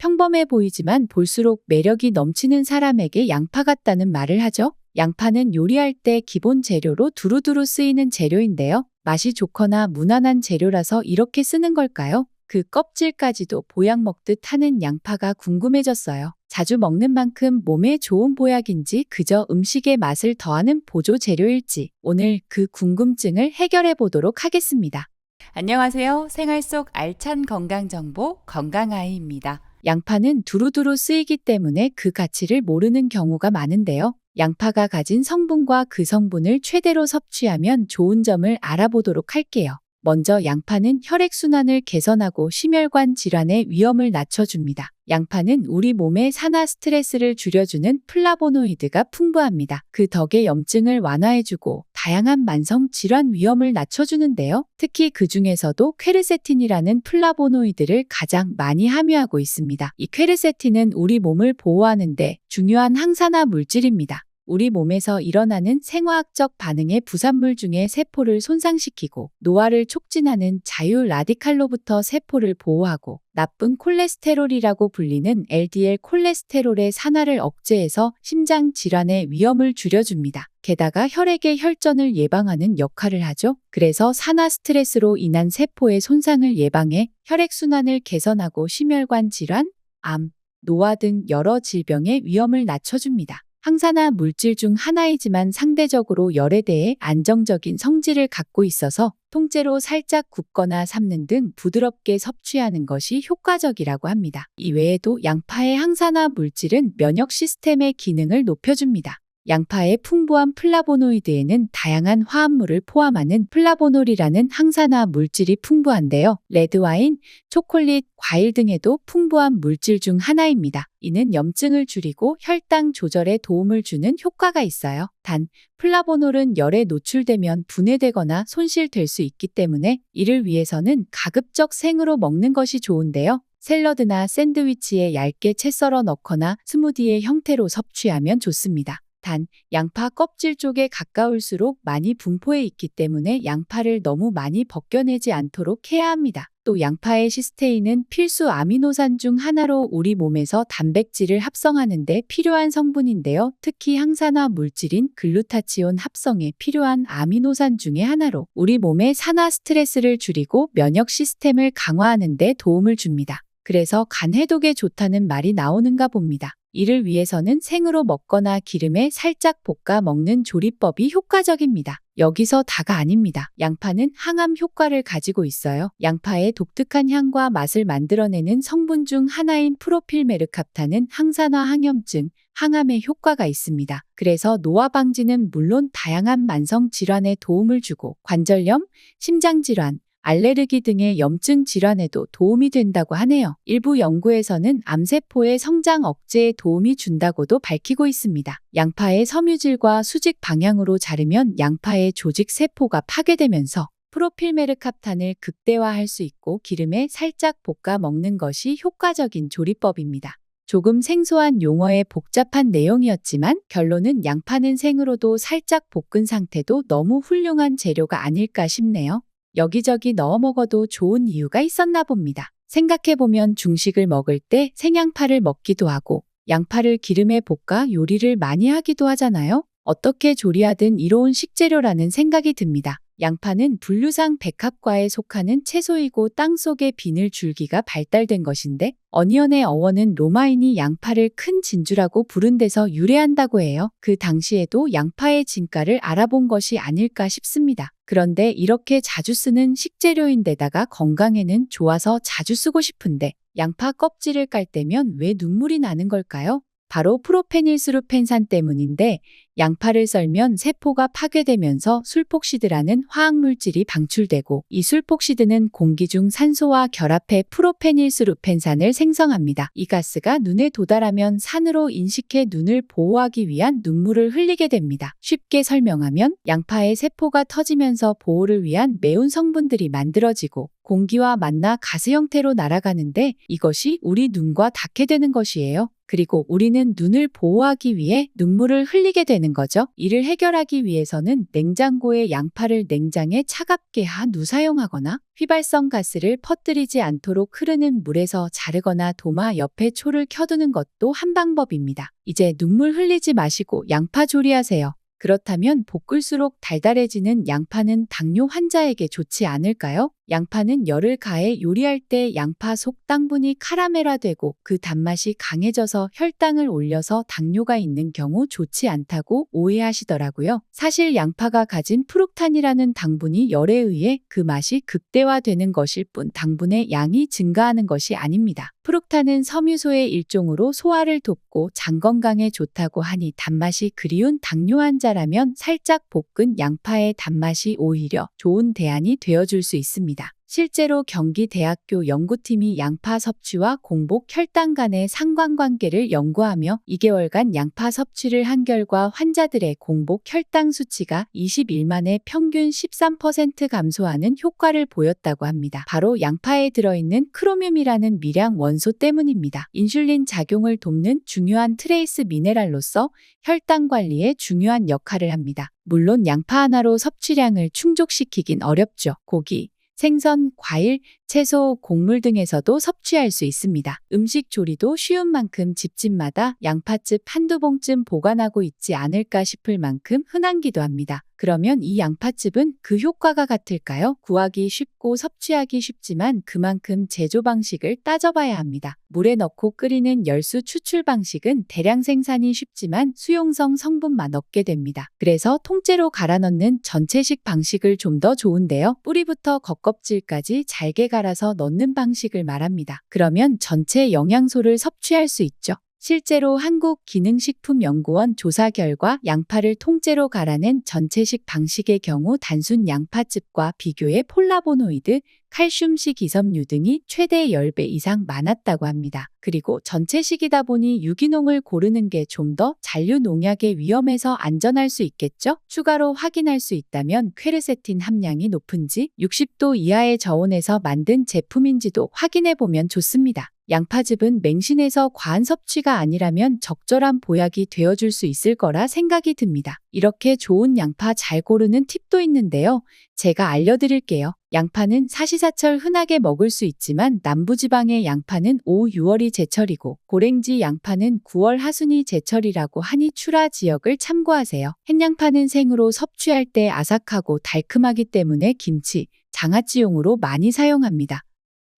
평범해 보이지만 볼수록 매력이 넘치는 사람에게 양파 같다는 말을 하죠. 양파는 요리할 때 기본 재료로 두루두루 쓰이는 재료인데요. 맛이 좋거나 무난한 재료라서 이렇게 쓰는 걸까요? 그 껍질까지도 보약 먹듯 하는 양파가 궁금해졌어요. 자주 먹는 만큼 몸에 좋은 보약인지 그저 음식의 맛을 더하는 보조 재료일지 오늘 그 궁금증을 해결해 보도록 하겠습니다. 안녕하세요. 생활 속 알찬 건강 정보 건강아이입니다. 양파는 두루두루 쓰이기 때문에 그 가치를 모르는 경우가 많은데요. 양파가 가진 성분과 그 성분을 최대로 섭취하면 좋은 점을 알아보도록 할게요. 먼저 양파는 혈액순환을 개선하고 심혈관 질환의 위험을 낮춰줍니다. 양파는 우리 몸의 산화 스트레스를 줄여주는 플라보노이드가 풍부합니다. 그 덕에 염증을 완화해주고 다양한 만성 질환 위험을 낮춰주는데요. 특히 그 중에서도 퀘르세틴이라는 플라보노이드를 가장 많이 함유하고 있습니다. 이 퀘르세틴은 우리 몸을 보호하는데 중요한 항산화 물질입니다. 우리 몸에서 일어나는 생화학적 반응의 부산물 중에 세포를 손상시키고 노화를 촉진하는 자유 라디칼로부터 세포를 보호하고 나쁜 콜레스테롤이라고 불리는 LDL 콜레스테롤의 산화를 억제해서 심장 질환의 위험을 줄여줍니다. 게다가 혈액의 혈전을 예방하는 역할을 하죠. 그래서 산화 스트레스로 인한 세포의 손상을 예방해 혈액순환을 개선하고 심혈관 질환, 암, 노화 등 여러 질병의 위험을 낮춰줍니다. 항산화 물질 중 하나이지만 상대적으로 열에 대해 안정적인 성질을 갖고 있어서 통째로 살짝 굽거나 삶는 등 부드럽게 섭취하는 것이 효과적이라고 합니다. 이외에도 양파의 항산화 물질은 면역 시스템의 기능을 높여줍니다. 양파의 풍부한 플라보노이드에는 다양한 화합물을 포함하는 플라보놀이라는 항산화 물질이 풍부한데요. 레드와인, 초콜릿, 과일 등에도 풍부한 물질 중 하나입니다. 이는 염증을 줄이고 혈당 조절에 도움을 주는 효과가 있어요. 단, 플라보놀은 열에 노출되면 분해되거나 손실될 수 있기 때문에 이를 위해서는 가급적 생으로 먹는 것이 좋은데요. 샐러드나 샌드위치에 얇게 채 썰어 넣거나 스무디의 형태로 섭취하면 좋습니다. 단, 양파 껍질 쪽에 가까울수록 많이 분포해 있기 때문에 양파를 너무 많이 벗겨내지 않도록 해야 합니다. 또 양파의 시스테인은 필수 아미노산 중 하나로 우리 몸에서 단백질을 합성하는 데 필요한 성분인데요. 특히 항산화 물질인 글루타치온 합성에 필요한 아미노산 중의 하나로 우리 몸의 산화 스트레스를 줄이고 면역 시스템을 강화하는 데 도움을 줍니다. 그래서 간 해독에 좋다는 말이 나오는가 봅니다. 이를 위해서는 생으로 먹거나 기름에 살짝 볶아 먹는 조리법이 효과적입니다. 여기서 다가 아닙니다. 양파는 항암 효과를 가지고 있어요. 양파의 독특한 향과 맛을 만들어내는 성분 중 하나인 프로필메르캅탄은 항산화 항염증, 항암에 효과가 있습니다. 그래서 노화 방지는 물론 다양한 만성 질환에 도움을 주고 관절염, 심장 질환, 알레르기 등의 염증 질환에도 도움이 된다고 하네요. 일부 연구에서는 암세포의 성장 억제에 도움이 준다고도 밝히고 있습니다. 양파의 섬유질과 수직 방향으로 자르면 양파의 조직 세포가 파괴되면서 프로필메르캅탄을 극대화할 수 있고 기름에 살짝 볶아 먹는 것이 효과적인 조리법입니다. 조금 생소한 용어의 복잡한 내용이었지만 결론은 양파는 생으로도 살짝 볶은 상태도 너무 훌륭한 재료가 아닐까 싶네요. 여기저기 넣어 먹어도 좋은 이유가 있었나 봅니다. 생각해보면 중식을 먹을 때 생양파를 먹기도 하고 양파를 기름에 볶아 요리를 많이 하기도 하잖아요. 어떻게 조리하든 이로운 식재료라는 생각이 듭니다. 양파는 분류상 백합과에 속하는 채소이고 땅 속에 비늘 줄기가 발달된 것인데 어니언의 어원은 로마인이 양파를 큰 진주라고 부른 데서 유래한다고 해요. 그 당시에도 양파의 진가를 알아본 것이 아닐까 싶습니다. 그런데 이렇게 자주 쓰는 식재료인데다가 건강에는 좋아서 자주 쓰고 싶은데 양파 껍질을 깔 때면 왜 눈물이 나는 걸까요? 바로 프로페닐스루펜산 때문인데 양파를 썰면 세포가 파괴되면서 술폭시드라는 화학물질이 방출되고 이 술폭시드는 공기 중 산소와 결합해 프로페닐스루펜산을 생성합니다. 이 가스가 눈에 도달하면 산으로 인식해 눈을 보호하기 위한 눈물을 흘리게 됩니다. 쉽게 설명하면 양파의 세포가 터지면서 보호를 위한 매운 성분들이 만들어지고 공기와 만나 가스 형태로 날아가는데 이것이 우리 눈과 닿게 되는 것이에요. 그리고 우리는 눈을 보호하기 위해 눈물을 흘리게 되는 되는 거죠. 이를 해결하기 위해서는 냉장고에 양파를 냉장에 차갑게 한우 사용하거나 휘발성 가스를 퍼뜨리지 않도록 흐르는 물에서 자르거나 도마 옆에 초를 켜두는 것도 한 방법입니다. 이제 눈물 흘리지 마시고 양파 조리하세요. 그렇다면 볶을수록 달달해지는 양파는 당뇨 환자에게 좋지 않을까요? 양파는 열을 가해 요리할 때 양파 속 당분이 카라멜화되고 그 단맛이 강해져서 혈당을 올려서 당뇨가 있는 경우 좋지 않다고 오해하시더라고요. 사실 양파가 가진 프록탄이라는 당분이 열에 의해 그 맛이 극대화되는 것일 뿐 당분의 양이 증가하는 것이 아닙니다. 프록탄은 섬유소의 일종으로 소화를 돕고 장 건강에 좋다고 하니 단맛이 그리운 당뇨 환자라면 살짝 볶은 양파의 단맛이 오히려 좋은 대안이 되어줄 수 있습니다. 실제로 경기대학교 연구팀이 양파 섭취와 공복 혈당 간의 상관관계를 연구하며 2개월간 양파 섭취를 한 결과 환자들의 공복 혈당 수치가 21만에 평균 13% 감소하는 효과를 보였다고 합니다. 바로 양파에 들어있는 크로뮴이라는 미량 원소 때문입니다. 인슐린 작용을 돕는 중요한 트레이스 미네랄로서 혈당 관리에 중요한 역할을 합니다. 물론 양파 하나로 섭취량을 충족시키긴 어렵죠. 고기, 생선, 과일, 채소, 곡물 등에서도 섭취할 수 있습니다. 음식 조리도 쉬운 만큼 집집마다 양파즙 한두 봉쯤 보관하고 있지 않을까 싶을 만큼 흔한기도 합니다. 그러면 이 양파즙은 그 효과가 같을까요? 구하기 쉽고 섭취하기 쉽지만 그만큼 제조 방식을 따져봐야 합니다. 물에 넣고 끓이는 열수 추출 방식은 대량 생산이 쉽지만 수용성 성분만 얻게 됩니다. 그래서 통째로 갈아 넣는 전체식 방식을 좀 더 좋은데요. 뿌리부터 겉껍질까지 잘게 갈아서 넣는 방식을 말합니다. 그러면 전체 영양소를 섭취할 수 있죠. 실제로 한국기능식품연구원 조사 결과 양파를 통째로 갈아낸 전체식 방식의 경우 단순 양파즙과 비교해 폴라보노이드, 칼슘 식 이섬유 등이 최대 10배 이상 많았다고 합니다. 그리고 전체식이다 보니 유기농을 고르는 게 좀 더 잔류 농약의 위험에서 안전할 수 있겠죠? 추가로 확인할 수 있다면 퀘르세틴 함량이 높은지 60도 이하의 저온에서 만든 제품인지도 확인해 보면 좋습니다. 양파즙은 맹신해서 과한 섭취가 아니라면 적절한 보약이 되어줄 수 있을 거라 생각이 듭니다. 이렇게 좋은 양파 잘 고르는 팁도 있는데요. 제가 알려드릴게요. 양파는 사시사철 흔하게 먹을 수 있지만 남부지방의 양파는 5, 6월이 제철이고 고랭지 양파는 9월 하순이 제철이라고 하니 출하 지역을 참고하세요. 햇양파는 생으로 섭취할 때 아삭하고 달큼하기 때문에 김치, 장아찌용으로 많이 사용합니다.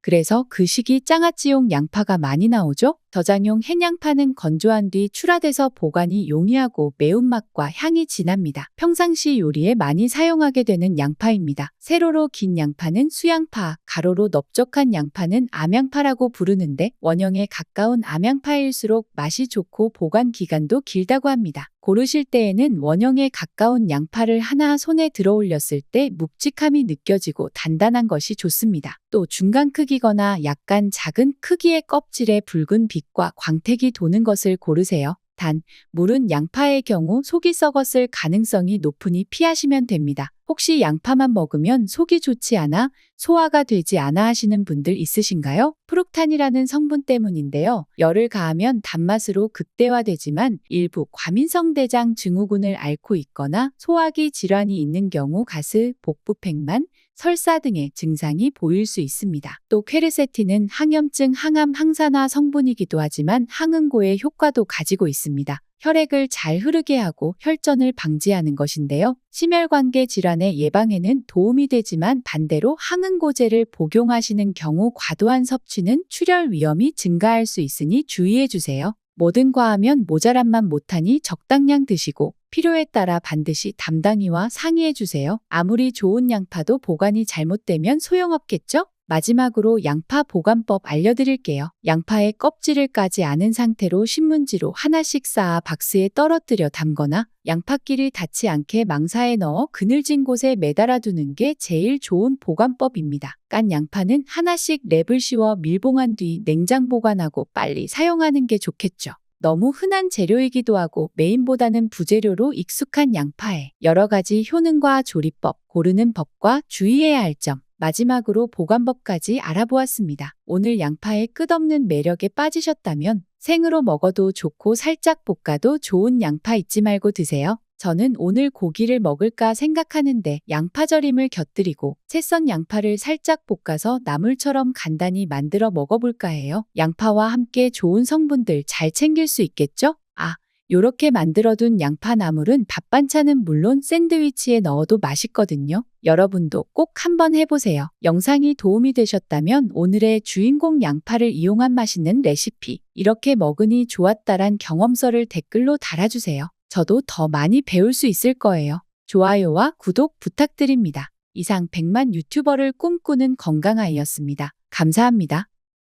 그래서 그 시기 장아찌용 양파가 많이 나오죠? 저장용 햇양파는 건조한 뒤 출하돼서 보관이 용이하고 매운맛과 향이 진합니다. 평상시 요리에 많이 사용하게 되는 양파입니다. 세로로 긴 양파는 수양파, 가로로 넓적한 양파는 암양파라고 부르는데 원형에 가까운 암양파일수록 맛이 좋고 보관 기간도 길다고 합니다. 고르실 때에는 원형에 가까운 양파를 하나 손에 들어 올렸을 때 묵직함이 느껴지고 단단한 것이 좋습니다. 또 중간 크기거나 약간 작은 크기의 껍질에 붉은 빛과 광택이 도는 것을 고르세요. 단, 물은 양파의 경우 속이 썩었을 가능성이 높으니 피하시면 됩니다. 혹시 양파만 먹으면 속이 좋지 않아 소화가 되지 않아 하시는 분들 있으신가요? 프록탄이라는 성분 때문인데요. 열을 가하면 단맛으로 극대화되지만 일부 과민성 대장 증후군을 앓고 있거나 소화기 질환이 있는 경우 가스, 복부팽만, 설사 등의 증상이 보일 수 있습니다. 또 퀘르세틴은 항염증 항암 항산화 성분이기도 하지만 항응고의 효과도 가지고 있습니다. 혈액을 잘 흐르게 하고 혈전을 방지하는 것인데요. 심혈관계 질환의 예방에는 도움이 되지만 반대로 항응고제를 복용하시는 경우 과도한 섭취는 출혈 위험이 증가할 수 있으니 주의해 주세요. 뭐든 과하면 모자란만 못하니 적당량 드시고 필요에 따라 반드시 담당이와 상의해 주세요. 아무리 좋은 양파도 보관이 잘못되면 소용없겠죠? 마지막으로 양파 보관법 알려드릴게요. 양파의 껍질을 까지 않은 상태로 신문지로 하나씩 쌓아 박스에 떨어뜨려 담거나 양파끼리 닿지 않게 망사에 넣어 그늘진 곳에 매달아 두는 게 제일 좋은 보관법입니다. 깐 양파는 하나씩 랩을 씌워 밀봉한 뒤 냉장 보관하고 빨리 사용하는 게 좋겠죠. 너무 흔한 재료이기도 하고 메인보다는 부재료로 익숙한 양파에 여러 가지 효능과 조리법, 고르는 법과 주의해야 할 점, 마지막으로 보관법까지 알아보았습니다. 오늘 양파의 끝없는 매력에 빠지셨다면 생으로 먹어도 좋고 살짝 볶아도 좋은 양파 잊지 말고 드세요. 저는 오늘 고기를 먹을까 생각하는데 양파절임을 곁들이고 채 썬 양파를 살짝 볶아서 나물처럼 간단히 만들어 먹어볼까 해요. 양파와 함께 좋은 성분들 잘 챙길 수 있겠죠? 아, 요렇게 만들어둔 양파 나물은 밥 반찬은 물론 샌드위치에 넣어도 맛있거든요. 여러분도 꼭 한번 해보세요. 영상이 도움이 되셨다면 오늘의 주인공 양파를 이용한 맛있는 레시피, 이렇게 먹으니 좋았다란 경험서를 댓글로 달아주세요. 저도 더 많이 배울 수 있을 거예요. 좋아요와 구독 부탁드립니다. 이상 100만 유튜버를 꿈꾸는 건강아이였습니다. 감사합니다.